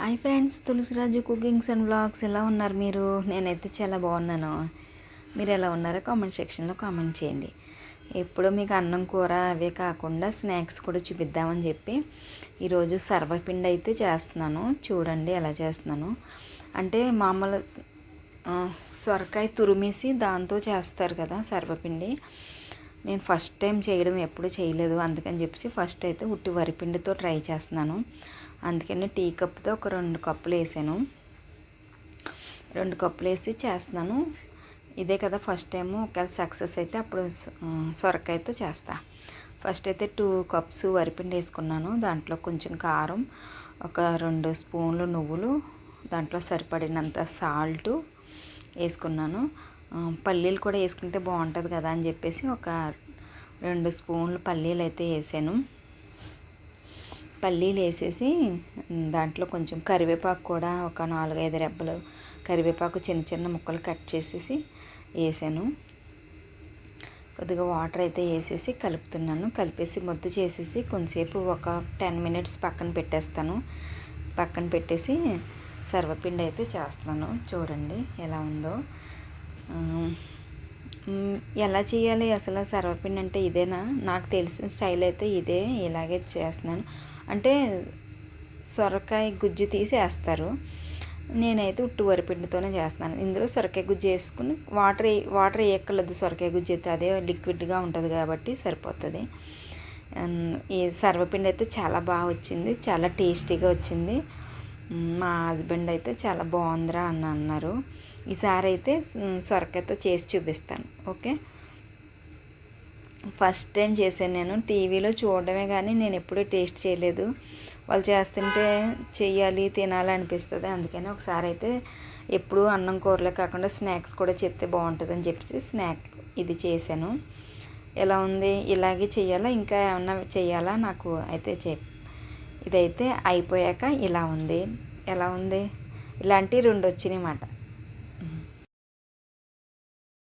Hi friends Tulasiraju cookings and blogs ఎలా ఉన్నారు మీరు? నేనైతే చాలా బాగున్నాను. మీరు ఎలా ఉన్నారో కామెంట్ సెక్షన్లో కామెంట్ చేయండి. ఎప్పుడూ మీకు అన్నం కూర అవే కాకుండా స్నాక్స్ కూడా చూపిద్దామని చెప్పి ఈరోజు సర్వపిండి అయితే చేస్తున్నాను. చూడండి ఎలా చేస్తున్నాను. అంటే మామూలు సొరకాయ తురిమేసి దాంతో చేస్తారు కదా సర్వపిండి. నేను ఫస్ట్ టైం చేయడం ఎప్పుడు చేయలేదు. అందుకని చెప్పేసి ఫస్ట్ అయితే ఉట్టి వరిపిండితో ట్రై చేస్తున్నాను. అందుకని టీ కప్తో ఒక రెండు కప్పులు వేసాను. రెండు కప్పులు వేసి చేస్తున్నాను. ఇదే కదా ఫస్ట్ టైము. ఒకవేళ సక్సెస్ అయితే అప్పుడు సొరకాయతో చేస్తా. ఫస్ట్ అయితే టూ కప్స్ వరిపిండి వేసుకున్నాను. దాంట్లో కొంచెం కారం ఒక రెండు స్పూన్లు నువ్వులు దాంట్లో సరిపడినంత సాల్టు వేసుకున్నాను. పల్లీలు కూడా వేసుకుంటే బాగుంటుంది కదా అని చెప్పేసి ఒక రెండు స్పూన్లు పల్లీలు అయితే వేసాను. పల్లీలు వేసేసి దాంట్లో కొంచెం కరివేపాకు కూడా ఒక నాలుగైదు రెబ్బలు కరివేపాకు చిన్న చిన్న ముక్కలు కట్ చేసేసి వేసాను. కొద్దిగా వాటర్ అయితే వేసేసి కలుపుతున్నాను. కలిపేసి ముద్ద చేసేసి కొంతసేపు ఒక టెన్ మినిట్స్ పక్కన పెట్టేస్తాను. పక్కన పెట్టేసి సర్వపిండి అయితే చేస్తున్నాను. చూడండి ఎలా ఉందో. ఎలా చేయాలి? అసలు సర్వపిండి అంటే ఇదేనా? నాకు తెలిసిన స్టైల్ అయితే ఇదే. ఇలాగే చేస్తున్నాను. అంటే సొరకాయ గుజ్జు తీసి వేస్తారు నేనైతే ఉట్టు వరిపిండితోనే చేస్తాను. ఇందులో సొరకాయ గుజ్జు వేసుకుని వాటర్ వాటర్ వేయక్కర్లేదు. సొరకాయ గుజ్జు అయితే అదే లిక్విడ్గా ఉంటుంది కాబట్టి సరిపోతుంది. ఈ సర్వపిండి అయితే చాలా బాగా వచ్చింది. చాలా టేస్టీగా వచ్చింది. మా హస్బెండ్ అయితే చాలా బాగుందిరా అని అన్నారు. ఈసారి అయితే సొరకాయతో చేసి చూపిస్తాను. ఓకే? ఫస్ట్ టైం చేశాను నేను. టీవీలో చూడడమే కానీ నేను ఎప్పుడూ టేస్ట్ చేయలేదు. వాళ్ళు చేస్తుంటే చేయాలి తినాలి అనిపిస్తుంది. అందుకని ఒకసారి అయితే ఎప్పుడు అన్నం కూరలే కాకుండా స్నాక్స్ కూడా చెప్తే బాగుంటుంది అని చెప్పేసి స్నాక్ ఇది చేశాను. ఎలా ఉంది? ఇలాగే చేయాలా ఇంకా ఏమన్నా చేయాలా నాకు అయితే చె ఇదైతే అయిపోయాక ఇలా ఉంది. ఎలా ఉంది? ఇలాంటివి రెండు వచ్చినాయి అన్నమాట